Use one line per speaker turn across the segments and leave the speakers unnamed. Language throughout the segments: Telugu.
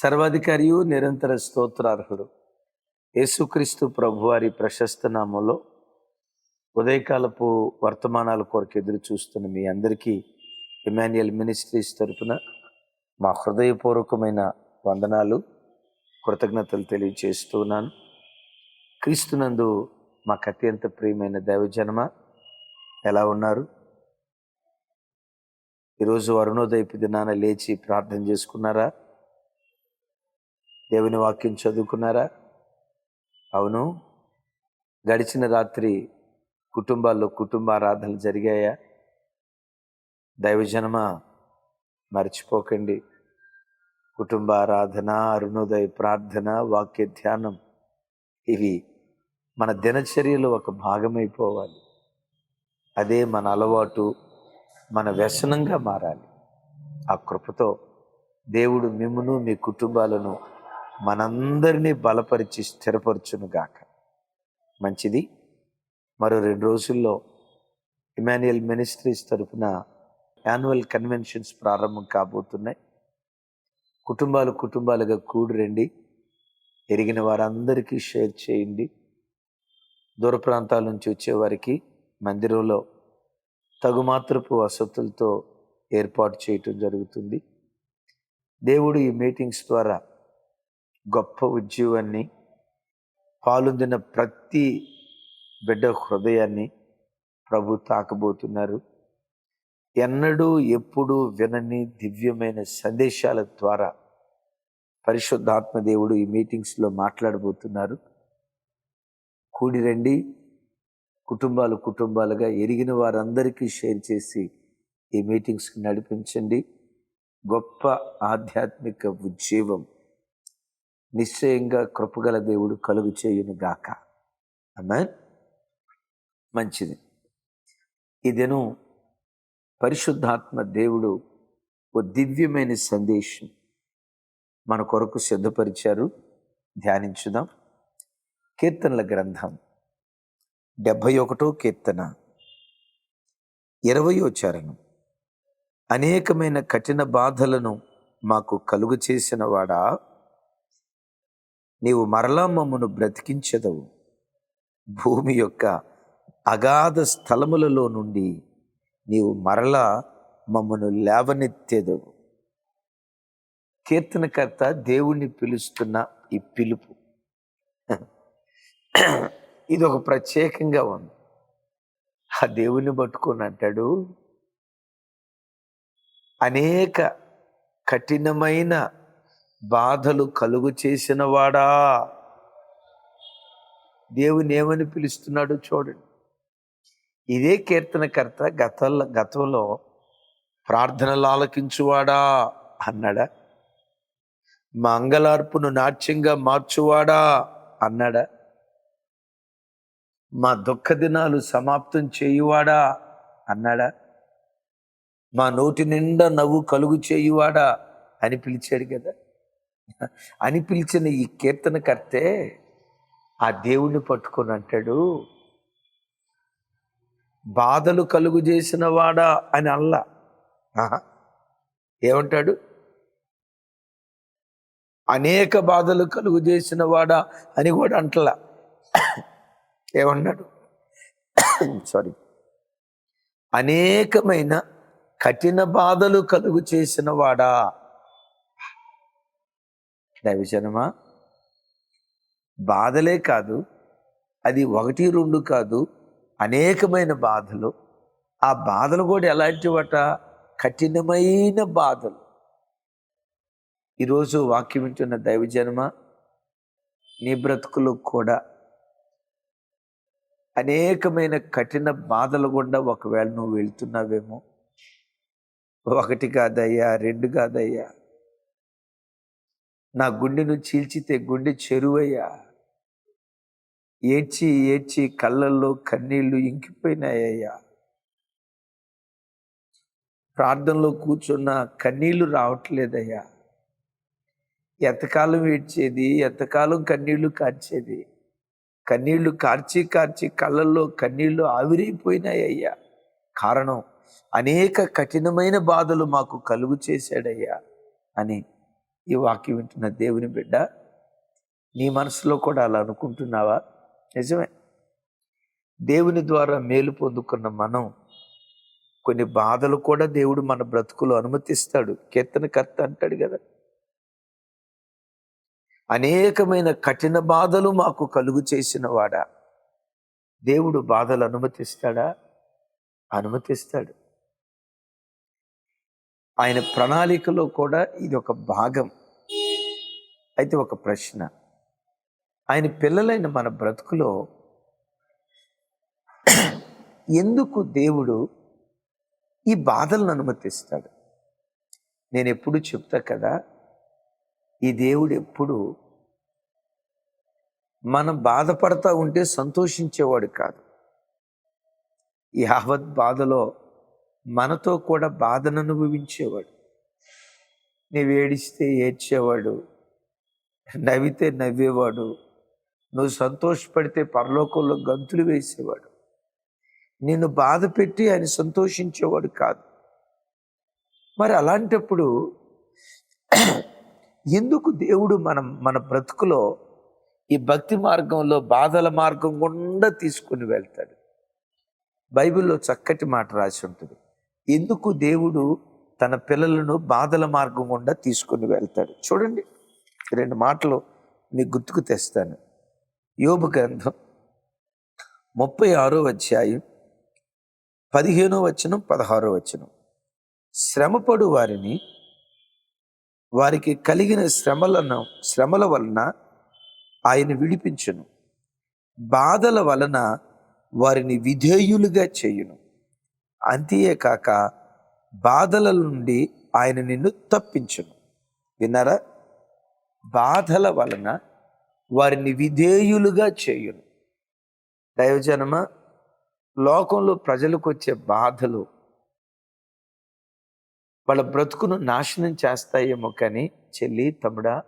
సర్వాధికారియు నిరంతర స్తోత్రార్హుడు. యేసుక్రీస్తు ప్రభువారి ప్రశస్త నామంలో ఉదయకాలపు వర్తమానాల కొరకు ఎదురు చూస్తున్న మీ అందరికీ ఇమాన్యుయల్ మినిస్ట్రీస్ తరపున మా హృదయపూర్వకమైన వందనాలు కృతజ్ఞతలు తెలియచేస్తున్నాను క్రీస్తునందు మాకు అత్యంత ప్రియమైన దైవజనమ ఎలా ఉన్నారు? ఈరోజు అరుణోదయపు దినాన లేచి ప్రార్థన చేసుకున్నారా? దేవుని వాక్యం చదువుకున్నారా? అవును. గడిచిన రాత్రి కుటుంబాల్లో కుటుంబ ఆరాధనలు జరిగాయా? దైవజనమ మర్చిపోకండి. కుటుంబ ఆరాధన అరుణోదయ ప్రార్థన వాక్య ధ్యానం ఇవి మన దినచర్యలో ఒక భాగమైపోవాలి. అదే మన అలవాటు మన వ్యసనంగా మారాలి. ఆ కృపతో దేవుడు మిమ్మును మీ కుటుంబాలను మనందరినీ బలపరిచి స్థిరపరచునుగాక. మంచిది. మరో రెండు రోజుల్లో ఇమాన్యుయల్ మినిస్ట్రీస్ తరపున యాన్యువల్ కన్వెన్షన్స్ ప్రారంభం కాబోతున్నాయి. కుటుంబాలు కుటుంబాలుగా కూడిరండి. ఎరిగిన వారందరికీ షేర్ చేయండి. దూర ప్రాంతాల నుంచి వచ్చేవారికి మందిరంలో తగుమాత్రపు వసతులతో ఏర్పాటు చేయటం జరుగుతుంది. దేవుడు ఈ మీటింగ్స్ ద్వారా గొప్ప ఉద్యోగాన్ని పాలుందిన ప్రతి బిడ్డ హృదయాన్ని ప్రభు తాకబోతున్నారు. ఎన్నడూ ఎప్పుడూ వినని దివ్యమైన సందేశాల ద్వారా పరిశుద్ధాత్మ దేవుడు ఈ మీటింగ్స్లో మాట్లాడబోతున్నారు. కూడి రండి. కుటుంబాలు కుటుంబాలుగా ఎరిగిన వారందరికీ షేర్ చేసి ఈ మీటింగ్స్కి నడిపించండి. గొప్ప ఆధ్యాత్మిక ఉజ్జీవం నిశ్చయంగా కృపగల దేవుడు కలుగు చేయును గాక. అమ్మా మంచిది. ఈ దినం పరిశుద్ధాత్మ దేవుడు ఓ దివ్యమైన సందేశం మన కొరకు సిద్ధపరిచారు. ధ్యానించుదాం. కీర్తనల గ్రంథం డెబ్భై ఒకటో కీర్తన ఇరవయో చరణం. అనేకమైన కఠిన బాధలను మాకు కలుగు చేసిన వాడా? నీవు మరలా మమ్మను బ్రతికించదవు. భూమి యొక్క అగాధ స్థలములలో నుండి నీవు మరలా మమ్మను లేవనెత్తేదవు. కీర్తనకర్త దేవుణ్ణి పిలుస్తున్న ఈ పిలుపు. ఇది ఒక ప్రత్యేకంగా ఉంది. ఆ దేవుని పట్టుకొని అంటాడు అనేక కఠినమైన బాధలు కలుగు చేసినవాడా? దేవుని ఏమని పిలుస్తున్నాడు చూడండి. ఇదే కీర్తనకర్త గత గతంలో ప్రార్థనలు ఆలకించువాడా? అన్నాడా. మంగళార్పును నాట్యంగా మార్చువాడా? అన్నాడా. మా దుఃఖ దినాలు సమాప్తం చేయువాడా? అన్నాడా. మా నోటి నిండా నవ్వు కలుగు చేయువాడా? అని పిలిచాడు కదా. అని పిలిచిన ఈ కీర్తనకర్తే ఆ దేవుణ్ణి పట్టుకొని అంటాడు బాధలు కలుగు చేసిన వాడా అని అల్లా. ఏమంటాడు? అనేక బాధలు కలుగు చేసిన వాడా అని కూడా అంటలా. ఏమన్నాడు? సారీ అనేకమైన కఠిన బాధలు కలుగు చేసిన వాడా దైవజనమా? బాధలే కాదు అది ఒకటి రెండు కాదు అనేకమైన బాధలు. ఆ బాధలు కూడా ఎలాంటి వాట కఠినమైన బాధలు. ఈరోజు వాక్యం వింటున్న దైవజనమ? నీ బ్రతుకులు కూడా అనేకమైన కఠిన బాధలు గుండా ఒకవేళ నువ్వు వెళ్తున్నావేమో. ఒకటి కాదయ్యా రెండు కాదయ్యా. నా గుండెను చీల్చితే గుండె చెరువయ్యా. ఏడ్చి ఏడ్చి కళ్ళల్లో కన్నీళ్ళు ఇంకిపోయినాయ్యా. ప్రార్థనలో కూర్చున్న కన్నీళ్ళు రావట్లేదయ్యా. ఎంతకాలం ఏడ్చేది? ఎంతకాలం కన్నీళ్ళు కార్చేది? కన్నీళ్ళు కార్చి కార్చి కళ్ళల్లో కన్నీళ్ళు ఆవిరైపోయినాయ్యా. కారణం అనేక కఠినమైన బాధలు మాకు కలుగు చేశాడయ్యా అని. ఈ వాక్యం వింటున్న దేవుని బిడ్డ నీ మనసులో కూడా అలా అనుకుంటున్నావా? నిజమే. దేవుని ద్వారా మేలు పొందుకున్న మనం కొన్ని బాధలు కూడా దేవుడు మన బ్రతుకులో అనుమతిస్తాడు. కీర్తనకర్త అంటాడు కదా. అనేకమైన కఠిన బాధలు మాకు కలుగు చేసిన వాడా. దేవుడు బాధలు అనుమతిస్తాడా? అనుమతిస్తాడు. ఆయన ప్రణాళికలో కూడా ఇది ఒక భాగం. అయితే ఒక ప్రశ్న. ఆయన పిల్లలైన మన బ్రతుకులో ఎందుకు దేవుడు ఈ బాధలను అనుమతిస్తాడు? నేను ఎప్పుడు చెప్తా కదా ఈ దేవుడు ఎప్పుడు మనం బాధపడతా ఉంటే సంతోషించేవాడు కాదు. ఈ యావత్ బాధలో మనతో కూడా బాధను అనుభవించేవాడు. నీవు ఏడిస్తే ఏడ్చేవాడు నవ్వితే నవ్వేవాడు నువ్వు సంతోషపడితే పరలోకంలో గంతులు వేసేవాడు. నిన్ను బాధ పెట్టి ఆయన సంతోషించేవాడు కాదు. మరి అలాంటప్పుడు ఎందుకు దేవుడు మనం మన బ్రతుకులో ఈ భక్తి మార్గంలో బాధల మార్గం గుండా తీసుకుని వెళ్తాడు? బైబిల్లో చక్కటి మాట రాసి ఉంటుంది. ఎందుకు దేవుడు తన పిల్లలను బాధల మార్గం గుండా తీసుకుని వెళ్తాడు? చూడండి. రెండు మాటలు మీకు గుర్తుకు తెస్తాను. యోబు గ్రంథం ముప్పై ఆరో అధ్యాయం పదిహేనో వచనం పదహారో వచనం. శ్రమపడు వారిని వారికి కలిగిన శ్రమలను శ్రమల వలన ఆయన విడిపించును. బాధల వలన వారిని విధేయులుగా చేయును. అంతేకాక బాధల నుండి ఆయన నిన్ను తప్పించును. విన్నారా? బాధల వలన వారిని విధేయులుగా చేయును. దైవజనమ లోకంలో ప్రజలకు వచ్చే బాధలు వాళ్ళ బ్రతుకును నాశనం చేస్తాయేమో కానీ చెల్లి తమ్ముడా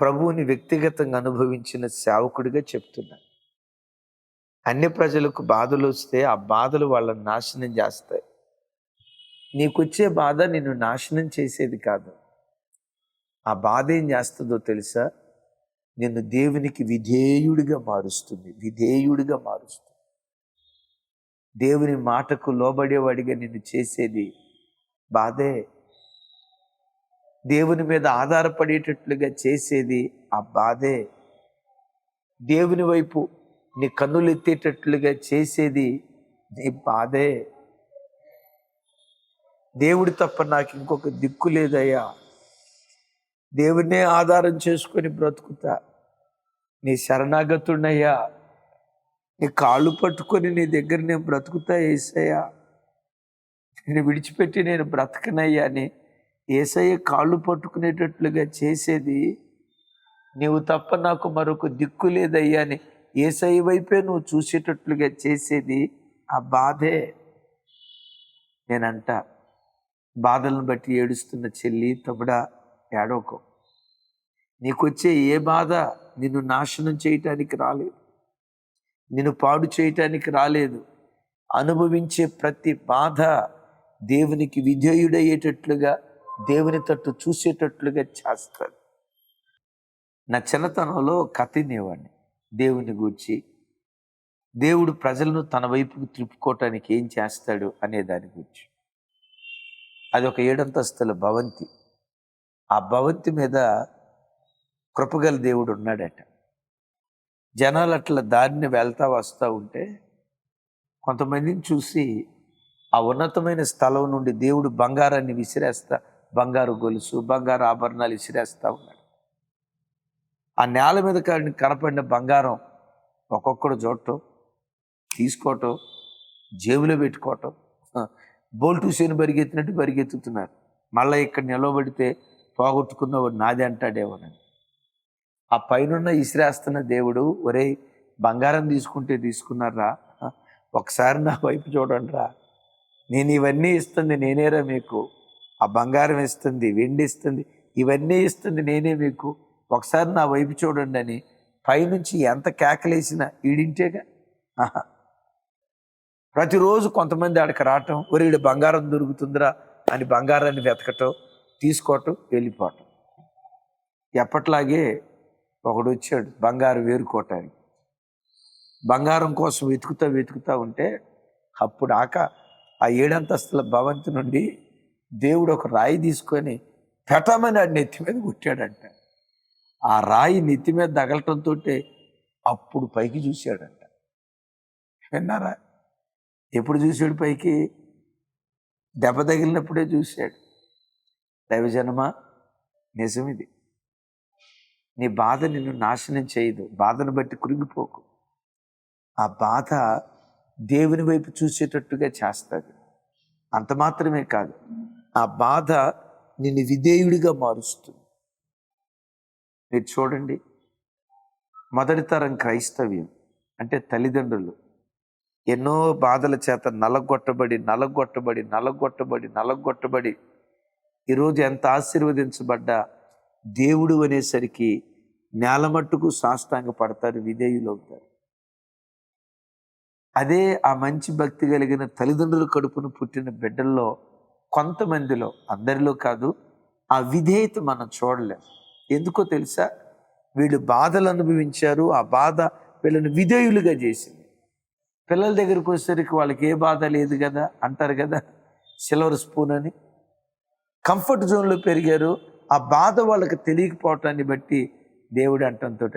ప్రభువుని వ్యక్తిగతంగా అనుభవించిన సేవకుడిగా చెప్తున్నా. అన్ని ప్రజలకు బాధలు వస్తే ఆ బాధలు వాళ్ళని నాశనం చేస్తాయి. నీకొచ్చే బాధ నిన్ను నాశనం చేసేది కాదు. ఆ బాధ ఏం చేస్తుందో తెలుసా? నిన్ను దేవునికి విధేయుడిగా మారుస్తుంది విధేయుడిగా మారుస్తుంది. దేవుని మాటకు లోబడేవాడిగా నిన్ను చేసేది బాధే. దేవుని మీద ఆధారపడేటట్లుగా చేసేది ఆ బాధే. దేవుని వైపు నీ కన్నులు ఎత్తేటట్లుగా చేసేది నీ బాధే. దేవుడి తప్ప నాకు ఇంకొక దిక్కు లేదయ్యా. దేవుడినే ఆధారం చేసుకొని బ్రతుకుతా. నీ శరణాగతున్నయ్యా నీ కాళ్ళు పట్టుకొని నీ దగ్గర నేను బ్రతుకుతా ఏసయ్యా. నేను విడిచిపెట్టి నేను బ్రతకనయ్యా. అని ఏసయ్య కాళ్ళు పట్టుకునేటట్లుగా చేసేది నీవు తప్ప నాకు మరొక దిక్కు లేదయ్యా. అని ఏసయ్య వైపే నువ్వు చూసేటట్లుగా చేసేది ఆ బాధే. నేనంట బాధలను బట్టి ఏడుస్తున్న చెల్లి తమ్ముడా ఏడవకో. నీకొచ్చే ఏ బాధ నిన్ను నాశనం చేయటానికి రాలేదు. నిన్ను పాడు చేయటానికి రాలేదు. అనుభవించే ప్రతి బాధ దేవునికి విధేయుడయ్యేటట్లుగా దేవుని తట్టు చూసేటట్లుగా చేస్తాడు నా చిన్నతనంలో కథ వినేవాడిని దేవుని గూర్చి. దేవుడు ప్రజలను తన వైపుకు త్రిప్పుకోవటానికి ఏం చేస్తాడు అనే దాని గురించి. అది ఒక ఏడంతస్తుల భవంతి. ఆ భవంతి మీద కృపగల దేవుడు ఉన్నాడట జనాలు అట్లా దారిని వెళ్తా వస్తూ ఉంటే కొంతమందిని చూసి ఆ ఉన్నతమైన స్థలం నుండి దేవుడు బంగారాన్ని విసిరేస్తా బంగారు గొలుసు బంగారు ఆభరణాలు విసిరేస్తా ఉన్నాడు. ఆ నేల మీద కనపడిన బంగారం ఒక్కొక్కడు చూడటం తీసుకోవటం జేబులో పెట్టుకోవటం బోల్టు సేను పరిగెత్తినట్టు పరిగెత్తుతున్నారు మళ్ళీ ఇక్కడ నిలబడితే పోగొట్టుకున్నవాడు నాది అంటాడేమోనని. ఆ పైనున్న ఇసిరేస్తున్న దేవుడు ఒరే బంగారం తీసుకుంటే తీసుకున్నారా? ఒకసారి నా వైపు చూడండి రా నేను ఇవన్నీ ఇస్తుంది నేనేరా మీకు. ఆ బంగారం ఇస్తుంది వెండి ఇస్తుంది ఇవన్నీ ఇస్తుంది నేనే మీకు. ఒకసారి నా వైపు చూడండి అని పైనుంచి ఎంత కేకలేసినా ఈడింటేగా ప్రతిరోజు కొంతమంది ఆడికి రావటం ఒరేడు బంగారం దొరుకుతుందిరా అని బంగారాన్ని వెతకటం తీసుకోవటం వెళ్ళిపోవటం. ఎప్పట్లాగే ఒకడు వచ్చాడు బంగారు వేరుకోవటానికి బంగారం కోసం వెతుకుతా వెతుకుతా ఉంటే అప్పుడు ఆక ఆ ఏడంతస్తుల భవంతి నుండి దేవుడు ఒక రాయి తీసుకొని పెట్టమని ఆ నెత్తి మీద కుట్టాడంట. ఆ రాయి నెత్తి మీద తగలటంతో అప్పుడు పైకి చూశాడంట. విన్నారా? ఎప్పుడు చూశాడు పైకి? దెబ్బ తగిలినప్పుడే చూశాడు. దైవజనమా? నిజమిది నీ బాధ నిన్ను నాశనం చేయదు. బాధను బట్టి కురిగిపోకు. ఆ బాధ దేవుని వైపు చూసేటట్టుగా చేస్తుంది. అంత మాత్రమే కాదు. ఆ బాధ నిన్ను విధేయుడిగా మారుస్తుంది. మీరు చూడండి. మొదటి తరం క్రైస్తవ్యం అంటే తల్లిదండ్రులు ఎన్నో బాధల చేత నలగొట్టబడి నలగొట్టబడి నలగొట్టబడి నలగొట్టబడి ఈరోజు ఎంత ఆశీర్వదించబడ్డా దేవుడు అనేసరికి నేల మట్టుకు సాష్టాంగ పడతారు విధేయులు అవుతారు. అదే ఆ మంచి భక్తి కలిగిన తల్లిదండ్రుల కడుపును పుట్టిన బిడ్డల్లో కొంతమందిలో అందరిలో కాదు ఆ విధేయత మనం చూడలేం. ఎందుకో తెలుసా? వీళ్ళు బాధలు అనుభవించారు ఆ బాధ వీళ్ళని విధేయులుగా చేసింది. పిల్లల దగ్గరికి వచ్చేసరికి వాళ్ళకి ఏ బాధ లేదు కదా? అంటారు కదా సిల్వర్ స్పూన్ అని. కంఫర్ట్ జోన్లో పెరిగారు ఆ బాధ వాళ్ళకి తెలియకపోవటాన్ని బట్టి దేవుడు అంటంతో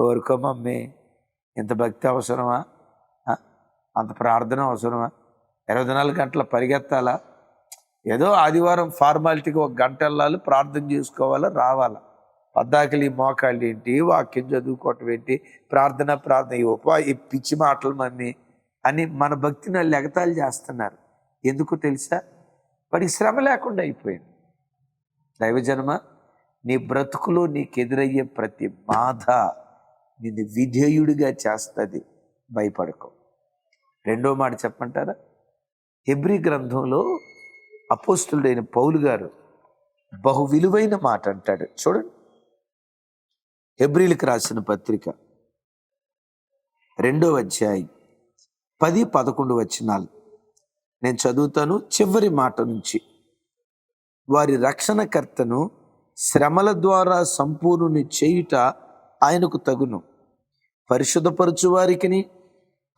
ఓరుకో మమ్మీ ఇంత భక్తి అవసరమా? అంత ప్రార్థన అవసరమా? ఇరవై నాలుగు గంటల పరిగెత్తాలా? ఏదో ఆదివారం ఫార్మాలిటీకి ఒక గంట వెళ్ళాలి ప్రార్థన చేసుకోవాలా రావాలా? పద్దాకలి మోకాళ్ళు ఏంటి? వాక్యం చదువుకోవటం ఏంటి? ప్రార్థన ప్రార్థన ఈ ఉపా ఈ పిచ్చి మాటలు మమ్మీ అని మన భక్తిని వాళ్ళు ఎగతాలు చేస్తున్నారు. ఎందుకు తెలుసా? వాడికి శ్రమ లేకుండా అయిపోయింది. దైవజన్మ? నీ బ్రతుకులో నీకు ఎదురయ్యే ప్రతి బాధ నిన్ను విధేయుడిగా చేస్తుంది. భయపడకు. రెండో మాట చెప్పంటారా హెబ్రి గ్రంథంలో అపోస్తుడైన పౌలు గారు బహు విలువైన మాట అంటాడు. చూడండి. హెబ్రిలకు రాసిన పత్రిక రెండో అధ్యాయం పది పదకొండు వచ్చినాలు నేను చదువుతాను చివరి మాట నుంచి. వారి రక్షణకర్తను శ్రమల ద్వారా సంపూర్ణుని చేయుట ఆయనకు తగును. పరిశుద్ధపరచు వారికిని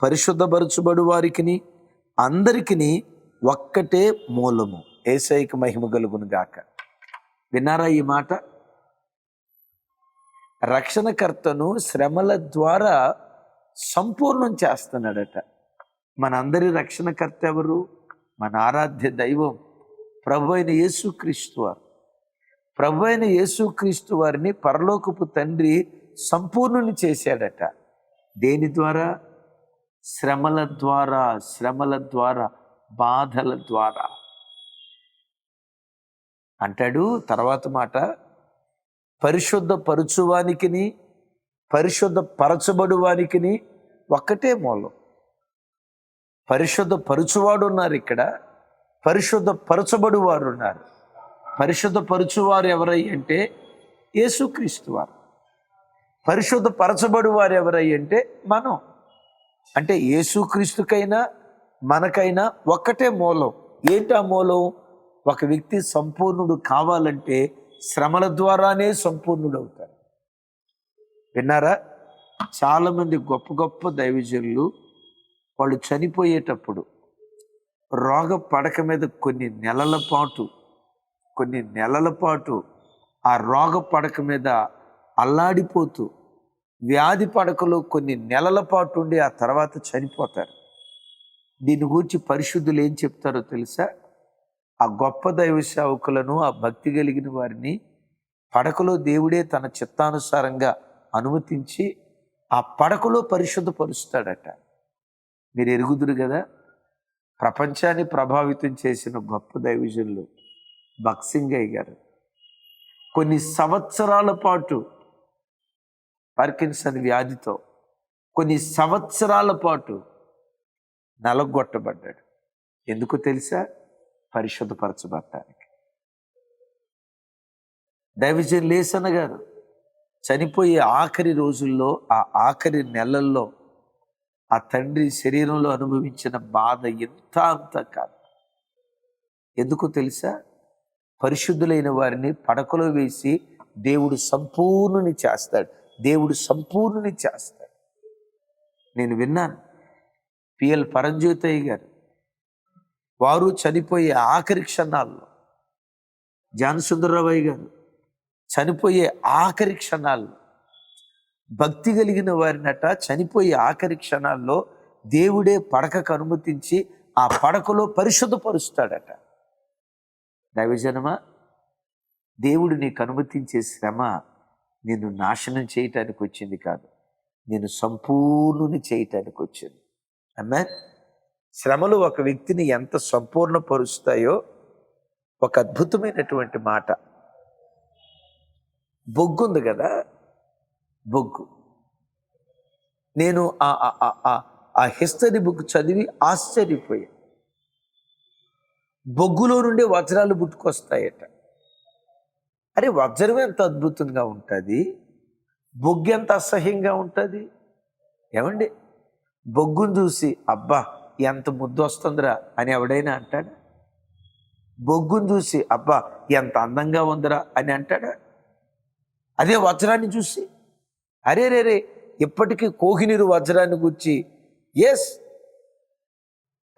పరిశుద్ధపరచుబడు వారికిని అందరికిని ఒక్కటే మూలము. ఏసైక మహిమ కలుగును గాక. విన్నారా ఈ మాట? రక్షణకర్తను శ్రమల ద్వారా సంపూర్ణం చేస్తున్నాడట. మనందరి రక్షణకర్త ఎవరు? మన ఆరాధ్య దైవం. ప్రభు అయిన యేసుక్రీస్తు వారు. ప్రభు అయిన యేసుక్రీస్తు వారిని పరలోకపు తండ్రి సంపూర్ణుని చేశాడట. దేని ద్వారా? శ్రమల ద్వారా శ్రమల ద్వారా బాధల ద్వారా. అంటాడు తర్వాత మాట పరిశుద్ధ పరుచువానికిని పరిశుద్ధ పరచబడువానికిని ఒక్కటే మూలం. పరిశుద్ధ పరుచువాడు ఉన్నారు ఇక్కడ పరిశుద్ధ పరచబడు వారు ఉన్నారు పరిశుద్ధ పరచువారు ఎవరై అంటే యేసుక్రీస్తు వారు. పరిశుద్ధ పరచబడు వారు ఎవరై అంటే మనం. అంటే యేసుక్రీస్తుకైనా మనకైనా ఒక్కటే మూలం. ఏంటా మూలం? ఒక వ్యక్తి సంపూర్ణుడు కావాలంటే శ్రమల ద్వారానే సంపూర్ణుడు అవుతారు విన్నారా? చాలామంది గొప్ప గొప్ప దైవజనులు వాళ్ళు చనిపోయేటప్పుడు రోగ పడక మీద కొన్ని నెలల పాటు కొన్ని నెలల పాటు ఆ రోగ పడక మీద అల్లాడిపోతూ వ్యాధి పడకలో కొన్ని నెలల పాటు ఉండి ఆ తర్వాత చనిపోతారు. దీని గురించి పరిశుద్ధులు ఏం చెప్తారో తెలుసా? ఆ గొప్ప దైవ సేవకులను ఆ భక్తి కలిగిన వారిని పడకలో దేవుడే తన చిత్తానుసారంగా అనుమతించి ఆ పడకలో పరిశుద్ధపరుస్తాడట. మీరు ఎరుగుదురు కదా? ప్రపంచాన్ని ప్రభావితం చేసిన గొప్ప దైవజనులు బక్సింగయ్య గారు. కొన్ని సంవత్సరాల పాటు పార్కిన్సన్ వ్యాధితో కొన్ని సంవత్సరాల పాటు నలగొట్టబడ్డాడు. ఎందుకు తెలుసా? పరిశుద్ధపరచబడటానికి. దైవజన్ లేసన్న గారు చనిపోయే ఆఖరి రోజుల్లో ఆ ఆఖరి నెలల్లో ఆ తండ్రి శరీరంలో అనుభవించిన బాధ ఎంత అంత కాదు. ఎందుకు తెలుసా? పరిశుద్ధులైన వారిని పడకలో వేసి దేవుడు సంపూర్ణుని చేస్తాడు. దేవుడు సంపూర్ణుని చేస్తాడు. నేను విన్నాను. పిఎల్ పరంజ్యోతయ్య గారు వారు చనిపోయే ఆఖరి క్షణాల్లో జానసుందరరావు గారు చనిపోయే ఆఖరి క్షణాల్లో భక్తి కలిగిన వారినట చనిపోయే ఆఖరి క్షణాల్లో దేవుడే పడకకు అనుమతించి ఆ పడకలో పరిశుద్ధపరుస్తాడట. దైవజనమా దేవుడు నీకు అనుమతించే శ్రమ నిన్ను నాశనం చేయటానికి వచ్చింది కాదు నేను సంపూర్ణుని చేయటానికి వచ్చింది. అమ్మా శ్రమలు ఒక వ్యక్తిని ఎంత సంపూర్ణపరుస్తాయో ఒక అద్భుతమైనటువంటి మాట. బొగ్గు ఉంది కదా? బొగ్గు నేను ఆ ఆ- ఆ- ఆ- ఆ హిస్టరీ బుక్ చదివి ఆశ్చర్యపోయా బొగ్గులో నుండి వజ్రాలు పుట్టుకొస్తాయట. అరే వజ్రం ఎంత అద్భుతంగా ఉంటుంది. బొగ్గు ఎంత అసహ్యంగా ఉంటుంది. ఏమండి? బొగ్గును చూసి అబ్బా ఎంత ముద్దు వస్తుందిరా అని ఎవడైనా అంటాడా? బొగ్గును చూసి అబ్బా ఎంత అందంగా ఉందిరా అని అంటాడా? అదే వజ్రాన్ని చూసి. అరే రే రే ఇప్పటికీ కోహినీరు వజ్రాన్ని గుర్చి ఎస్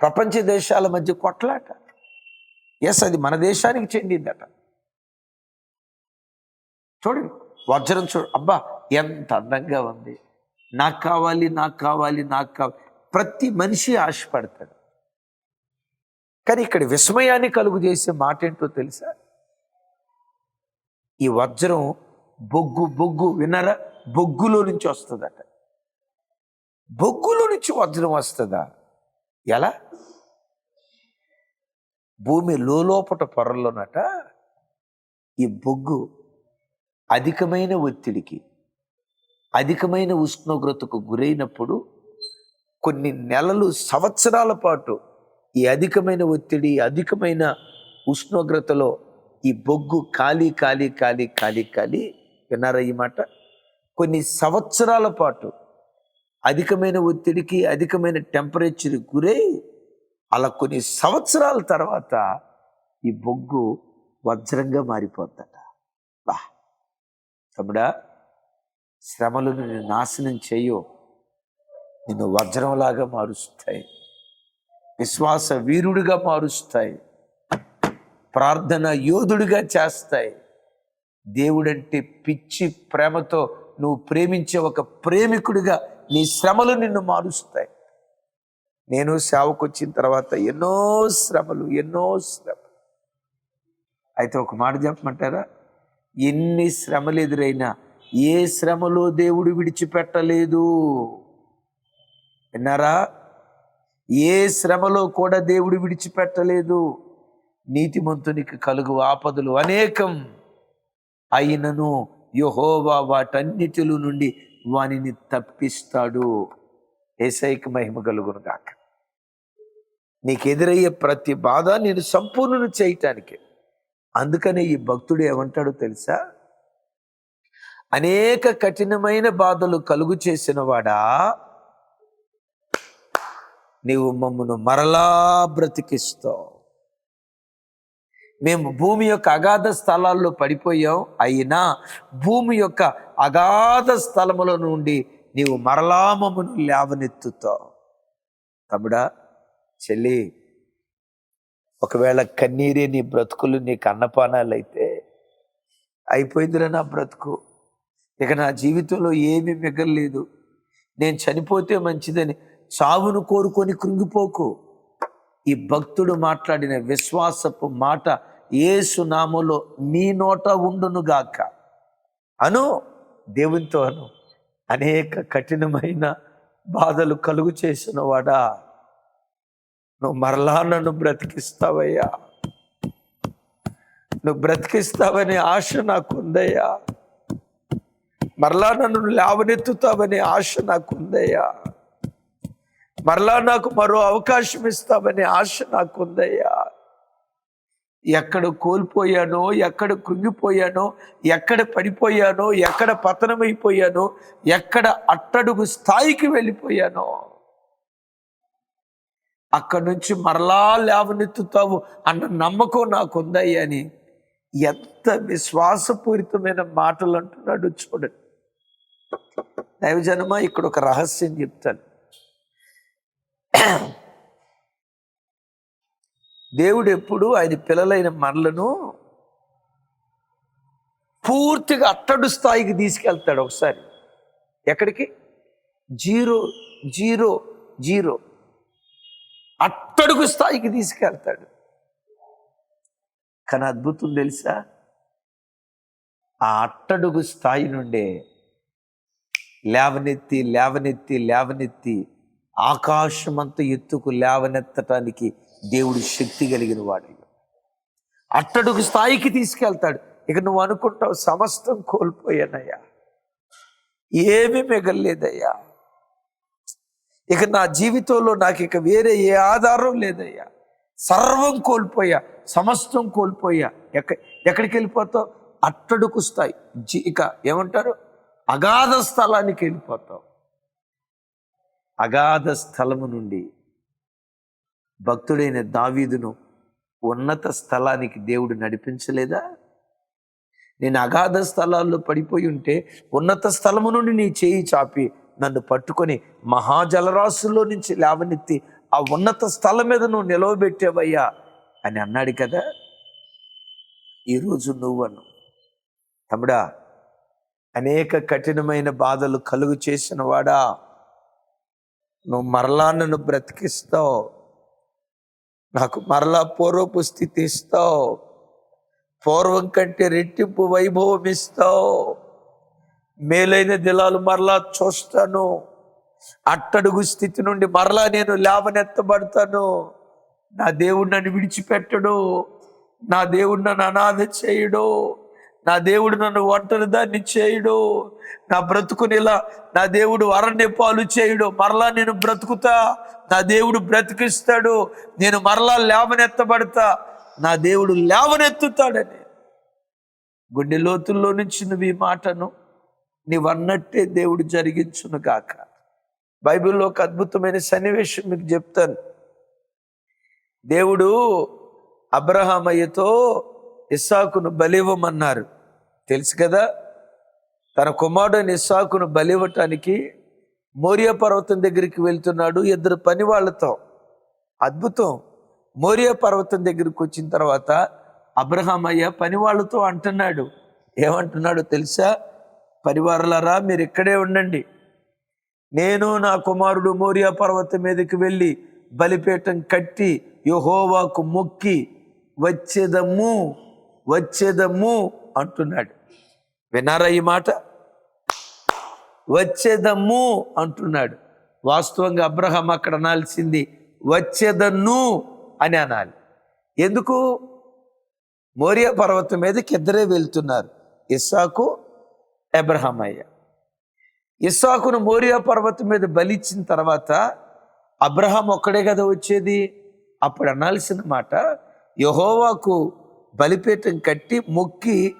ప్రపంచ దేశాల మధ్య కొట్లాట. ఎస్ అది మన దేశానికి చెందిందట. చూడండి వజ్రం చూడు. అబ్బా ఎంత అందంగా ఉంది. నాకు కావాలి నాకు కావాలి నాకు కావాలి. ప్రతి మనిషి ఆశపడతాడు. కానీ ఇక్కడ విస్మయాన్ని కలుగు చేసే మాట ఏంటో తెలుసా? ఈ వజ్రం బొగ్గు బొగ్గు విన్నారా బొగ్గులో నుంచి వస్తుందట. బొగ్గులో నుంచి వజ్రం వస్తుందా? ఎలా? భూమి లోపట పొరల్లోనట ఈ బొగ్గు అధికమైన ఒత్తిడికి అధికమైన ఉష్ణోగ్రతకు గురైనప్పుడు కొన్ని నెలలు సంవత్సరాల పాటు ఈ అధికమైన ఒత్తిడి అధికమైన ఉష్ణోగ్రతలో ఈ బొగ్గు ఖాళీ ఖాళీ ఖాళీ ఖాళీ ఖాళీ. విన్నారా ఈ మాట? కొన్ని సంవత్సరాల పాటు అధికమైన ఒత్తిడికి అధికమైన టెంపరేచర్ గురై అలా కొన్ని సంవత్సరాల తర్వాత ఈ బొగ్గు వజ్రంగా మారిపోద్దట. బా! తమ్ముడా శ్రమలు నిన్ను నాశనం చేయో. నిన్ను వజ్రంలాగా మారుస్తాయి. విశ్వాస వీరుడిగా మారుస్తాయి. ప్రార్థన యోధుడిగా చేస్తాయి. దేవుడంటే పిచ్చి ప్రేమతో నువ్వు ప్రేమించే ఒక ప్రేమికుడిగా నీ శ్రమలు నిన్ను మారుస్తాయి. నేను సేవకు వచ్చిన తర్వాత ఎన్నో శ్రమలు ఎన్నో శ్రమలు. అయితే ఒక మాట చెప్పమంటారా? ఎన్ని శ్రమలు ఎదురైనా ఏ శ్రమలో దేవుడు విడిచిపెట్టలేదు. విన్నారా? ఏ శ్రమలో కూడా దేవుడు విడిచిపెట్టలేదు. నీతిమంతునికి కలుగు ఆపదలు అనేకం అయినను యహోవా వాటన్నిటిలో నుండి వానిని తప్పిస్తాడు. ఏసైకి మహిమ కలుగును గాక. నీకు ఎదురయ్యే ప్రతి బాధ నేను సంపూర్ణను చేయటానికి. అందుకనే ఈ భక్తుడు ఏమంటాడో తెలుసా? అనేక కఠినమైన బాధలు కలుగు చేసిన వాడా నీవు మమ్మను మరలా బ్రతికిస్తావు. మేము భూమి యొక్క అగాధ స్థలాల్లో పడిపోయాం. అయినా భూమి యొక్క అగాధ స్థలముల నుండి నీవు మరలామమును లేవనెత్తుతావు. తమ్ముడా చెల్లి ఒకవేళ కన్నీరే నీ బ్రతుకులు నీకు అన్నపానాలు అయితే అయిపోయిందిరా నా బ్రతుకు. ఇక నా జీవితంలో ఏమీ మిగలలేదు. నేను చనిపోతే మంచిదని చావును కోరుకొని కృంగిపోకు. ఈ భక్తుడు మాట్లాడిన విశ్వాసపు మాట ఏసు నామములో నీ నోట ఉండునుగాక అను దేవునితో అను. అనేక కఠినమైన బాధలు కలుగు చేసిన వాడా. నువ్వు మరలా నన్ను బ్రతికిస్తావయ్యా. నువ్వు బ్రతికిస్తావనే ఆశ నాకుందయ్యా. మరలా నన్ను లేవనెత్తుతావనే ఆశ నాకుందయ్యా. మరలా నాకు మరో అవకాశం ఇస్తావనే ఆశ నాకుందయ్యా. ఎక్కడ కోల్పోయానో ఎక్కడ కృంగిపోయానో ఎక్కడ పడిపోయానో ఎక్కడ పతనమైపోయానో ఎక్కడ అట్టడుగు స్థాయికి వెళ్ళిపోయానో అక్కడి నుంచి మరలా లేవనెత్తుతావు అన్న నమ్మకం నాకుందయ్యా అని ఎంత విశ్వాసపూరితమైన మాటలు అంటున్నాడు చూడండి. దైవజనమా ఇక్కడ ఒక రహస్యం చెప్తాను. దేవుడు ఎప్పుడు ఆయన పిల్లలైన మనలను పూర్తిగా అట్టడు స్థాయికి తీసుకెళ్తాడు ఒకసారి. ఎక్కడికి? Zero zero zero. అట్టడుగు స్థాయికి తీసుకెళ్తాడు. కానీ అద్భుతం తెలుసా? ఆ అట్టడుగు స్థాయి నుండే లేవనెత్తి లేవనెత్తి లేవనెత్తి ఆకాశమంత ఎత్తుకు లేవనెత్తటానికి దేవుడు శక్తి కలిగిన వాడు అట్టడుగు స్థాయికి తీసుకెళ్తాడు. ఇక నువ్వు అనుకుంటావు సమస్తం కోల్పోయానయ్యా. ఏమీ మిగల్లేదయ్యా. ఇక నా జీవితంలో నాకు ఇక వేరే ఏ ఆధారం లేదయ్యా. సర్వం కోల్పోయా సమస్తం కోల్పోయా. ఎక్క ఎక్కడికి వెళ్ళిపోతావు? అట్టడుకు స్థాయి. జీ- ఇక ఏమంటారు? అగాధ స్థలానికి వెళ్ళిపోతావు. అగాధ స్థలము నుండి భక్తుడైన దావీదును ఉన్నత స్థలానికి దేవుడు నడిపించలేదా? నేను అగాధ స్థలాల్లో పడిపోయి ఉంటే ఉన్నత స్థలము నుండి నీ చేయి చాపి నన్ను పట్టుకొని మహాజలరాశుల్లో నుంచి లేవనెత్తి ఆ ఉన్నత స్థలం మీద నువ్వు నిలవబెట్టావయ్యా అని అన్నాడు కదా. ఈరోజు నువ్వను తమ్ముడా అనేక కఠినమైన బాధలు కలుగు చేసిన వాడా. నువ్వు మరలా నన్ను బ్రతికిస్తావు. నాకు మరలా పూర్వపు స్థితి ఇస్తావు. పూర్వం కంటే రెట్టింపు వైభవం ఇస్తావు. మేలైన దిలాలు మరలా చూస్తాను. అట్టడుగు స్థితి నుండి మరలా నేను లేవనెత్తబడతాను. నా దేవుడు నన్ను విడిచిపెట్టడు. నా దేవుడు నన్ను అనాథ చేయడు. నా దేవుడు నన్ను ఒంటరి దాన్ని చేయడు. నా బ్రతుకునిలా నా దేవుడు అరణ్య పాలు చేయడు. మరలా నేను బ్రతుకుతా నా దేవుడు బ్రతికిస్తాడు. నేను మరలా లేవనెత్తబడతా నా దేవుడు లేవనెత్తుతాడని. గుండె లోతుల్లో నుంచి నువ్వు ఈ మాటను నీవన్నట్టే దేవుడు జరిగించును గాక. బైబిల్లో ఒక అద్భుతమైన సన్నివేశం మీకు చెప్తాను. దేవుడు అబ్రహామయ్యతో ఇస్సాకును బలివ్వమన్నారు. తెలుసు కదా? తన కుమారుడైన ఇస్సాకును బలివ్వటానికి మోరియా పర్వతం దగ్గరికి వెళ్తున్నాడు ఇద్దరు పని వాళ్ళతో. అద్భుతం. మోరియా పర్వతం దగ్గరికి వచ్చిన తర్వాత అబ్రహాం అయ్య పని వాళ్ళతో అంటున్నాడు. ఏమంటున్నాడు తెలుసా? పరివారులారా మీరు ఇక్కడే ఉండండి. నేను నా కుమారుడు మోరియా పర్వతం మీదకి వెళ్ళి బలిపీఠం కట్టి యహోవాకు మొక్కి వచ్చేదమ్ము వచ్చేదమ్ము అంటున్నాడు. విన్నారా ఈ మాట? వచ్చేదమ్ము అంటున్నాడు. వాస్తవంగా అబ్రహం అక్కడ అనాల్సింది వచ్చేదన్ను అని అనాలి. ఎందుకు? మోరియా పర్వతం మీదకి ఇద్దరే వెళ్తున్నారు. ఇస్సాకు అబ్రహం అయ్య ఇస్సాకును మోరియా పర్వతం మీద బలిచ్చిన తర్వాత అబ్రహాం ఒక్కడే కదా వచ్చేది? అప్పుడు అనాల్సిన మాట యహోవాకు బలిపీఠం కట్టి మొక్కి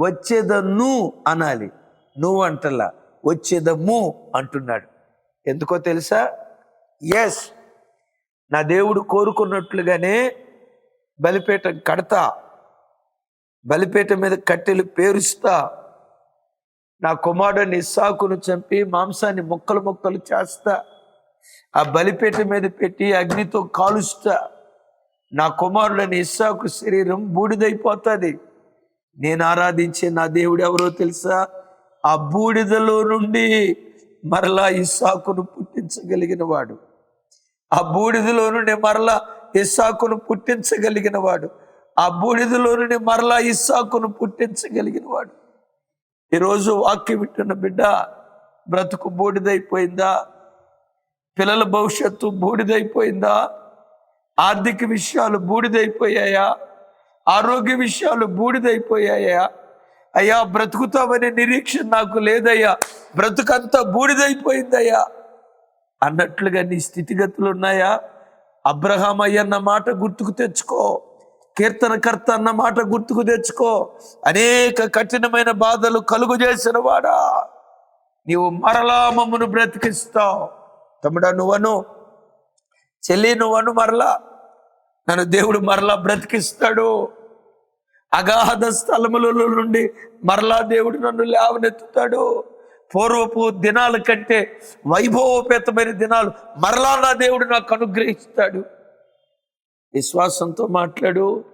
వచ్చేదన్ను అనాలి. నువ్వు అంటలా వచ్చేదమ్ము అంటున్నాడు. ఎందుకో తెలుసా? ఎస్ నా దేవుడు కోరుకున్నట్లుగానే బలిపీఠం కడతా బలిపీఠం మీద కట్టెలు పేరుస్తా నా కుమారుడిని ఇస్సాకును చంపి మాంసాన్ని ముక్కలు ముక్కలు చేస్తా ఆ బలిపీఠం మీద పెట్టి అగ్నితో కాలుస్తా నా కుమారుడని ఇస్సాకు శరీరం బూడిదైపోతుంది. నేను ఆరాధించే నా దేవుడు ఎవరో తెలుసా? ఆ బూడిదలో నుండి మరలా ఇస్సాకును పుట్టించగలిగిన వాడు ఆ బూడిదలో నుండి మరలా ఇస్సాకును పుట్టించగలిగిన వాడు ఆ బూడిదలో నుండి మరలా ఇస్సాకును పుట్టించగలిగిన వాడు ఈరోజు వాక్యం వింటున్న బిడ్డ బ్రతుకు బూడిదైపోయిందా? పిల్లల భవిష్యత్తు బూడిదైపోయిందా? ఆర్థిక విషయాలు బూడిదైపోయాయా? ఆరోగ్య విషయాలు బూడిదైపోయాయా? అయ్యా బ్రతుకుతామనే నిరీక్షణ నాకు లేదయ్యా. బ్రతుకంతా బూడిదైపోయిందయ్యా. అన్నట్లుగా నీ స్థితిగతులు ఉన్నాయా? అబ్రహాం అయ్యన్న మాట గుర్తుకు తెచ్చుకో. కీర్తనకర్త అన్న మాట గుర్తుకు తెచ్చుకో. అనేక కఠినమైన బాధలు కలుగు చేసిన వాడా నీవు మరలా మమ్మను బ్రతికిస్తావు. తమ్ముడా నువ్వను చెల్లి నువ్వను మరలా నన్ను దేవుడు మరలా బ్రతికిస్తాడు. అగాధ స్థలములలో నుండి మరలా దేవుడు నన్ను లేవనెత్తుతాడు. పూర్వపు దినాల కంటే వైభవోపేతమైన దినాలు మరలా నా దేవుడు నాకు అనుగ్రహిస్తాడు. విశ్వాసంతో మాట్లాడు.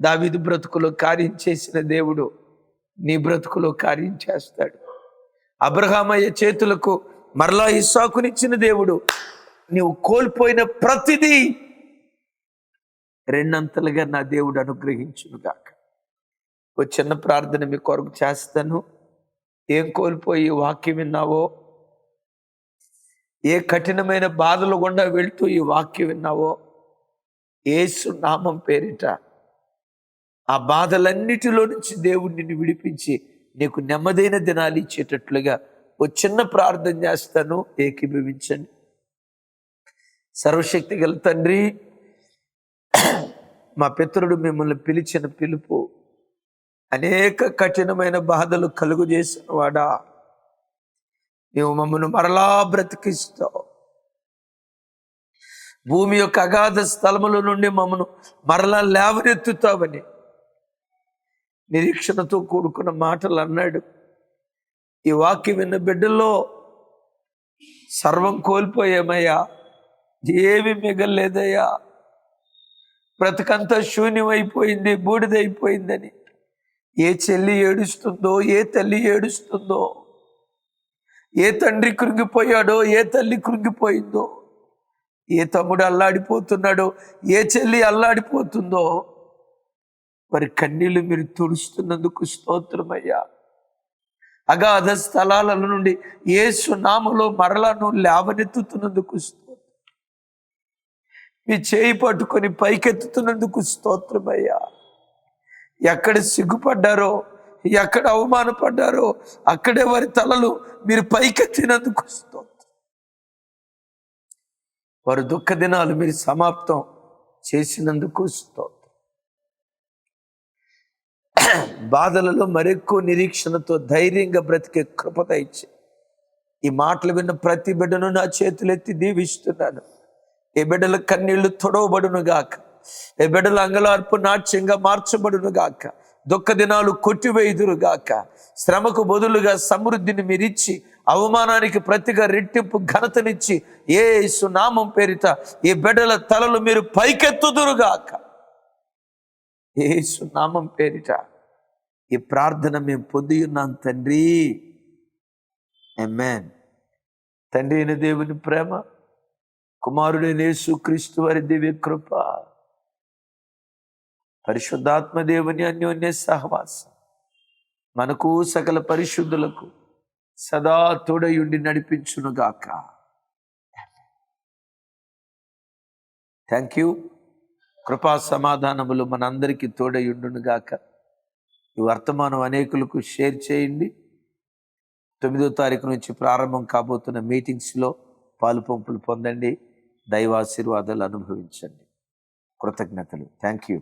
దావిది బ్రతుకులో కార్యం చేసిన దేవుడు నీ బ్రతుకులో కార్యం చేస్తాడు. అబ్రహామయ్య చేతులకు మరలా ఇస్సాకునిచ్చిన దేవుడు నీవు కోల్పోయిన ప్రతిదీ రెండంతలుగా నా దేవుడు అనుగ్రహించునుగాక. ఓ చిన్న ప్రార్థన మీ కొరకు చేస్తాను. ఏం కోల్పోయి వాక్యం విన్నావో? ఏ కఠినమైన బాధలు గుండా వెళ్తూ ఈ వాక్యం విన్నావో? ఏసు నామం పేరిట ఆ బాధలన్నిటిలో నుంచి దేవుడు నిన్ను విడిపించి నీకు నెమ్మదైన దినాలు ఇచ్చేటట్లుగా ఓ చిన్న ప్రార్థన చేస్తాను. ఏకీభవించండి. సర్వశక్తి గల తండ్రి మా పితరుడు మిమ్మల్ని పిలిచిన పిలుపు అనేక కఠినమైన బాధలు కలుగు చేసిన వాడా. నీవు మమ్మల్ని మరలా బ్రతికిస్తావు. భూమి యొక్క అగాధ స్థలముల నుండి మమ్మను మరలా లేవనెత్తుతావని నిరీక్షణతో కూడుకున్న మాటలు అన్నాడు. ఈ వాక్యం విన్న బిడ్డల్లో సర్వం కోల్పోయామయ్యా. ఏమి మిగల్లేదయ్యా. బ్రతకంతా శూన్యమైపోయింది బూడిదైపోయిందని. ఏ చెల్లి ఏడుస్తుందో ఏ తల్లి ఏడుస్తుందో ఏ తండ్రి కృంగిపోయాడో ఏ తల్లి కృంగిపోయిందో ఏ తమ్ముడు అల్లాడిపోతున్నాడో ఏ చెల్లి అల్లాడిపోతుందో వారి కన్నీళ్ళు మీరు తుడుస్తున్నందుకు స్తోత్రమయ్యా. అగాధ స్థలాల నుండి ఏ సునామలో మరలా లేవనెత్తుతున్నందుకు మీ చేయి పట్టుకొని పైకెత్తుతున్నందుకు స్తోత్రమయ్యా. ఎక్కడ సిగ్గుపడ్డారో ఎక్కడ అవమానపడ్డారో అక్కడే వారి తలలు మీరు పైకెత్తినందుకు స్తోత్రం. వారి దుఃఖ దినాలు మీరు సమాప్తం చేసినందుకు స్తోత్రం. బాధలలో మరెక్కువ నిరీక్షణతో ధైర్యంగా బ్రతికే కృపత ఇచ్చి ఈ మాటలు విన్న ప్రతి బిడ్డను నా చేతులెత్తి దీవిస్తున్నాను. ఏ బిడ్డల కన్నీళ్ళు తొడవబడునుగాక గాక. ఏ బిడ్డల అంగలార్పు నాట్యంగా మార్చబడునుగాక దుఃఖ దినాలు కొట్టివేయుదురుగాక శ్రమకు బదులుగా సమృద్ధిని మీరిచ్చి అవమానానికి ప్రతిగా రెట్టింపు ఘనతనిచ్చి ఏ సునామం పేరిట ఈ బిడ్డల తలలు మీరు పైకెత్తుదురుగాక ఏ సునామం పేరిట ఈ ప్రార్థన మేము పొంది ఉన్నాం తండ్రి. ఎమ్మెన్ తండ్రి అయిన దేవుని ప్రేమ కుమారుడైన యేసుక్రీస్తు వారి దివ్య కృప. పరిశుద్ధాత్మ దేవుని అన్యోన్య సహవాసం. మనకు సకల పరిశుద్ధులకు సదా తోడయుండి నడిపించునుగాక థ్యాంక్ యూ. కృపా సమాధానములు మనందరికీ తోడయుండునుగాక ఈ వర్తమానం అనేకులకు షేర్ చేయండి. తొమ్మిదో తారీఖు నుంచి ప్రారంభం కాబోతున్న మీటింగ్స్లో పాలు పంపులు పొందండి. దైవాశీర్వాదాలు అనుభవించండి. కృతజ్ఞతలు. Thank you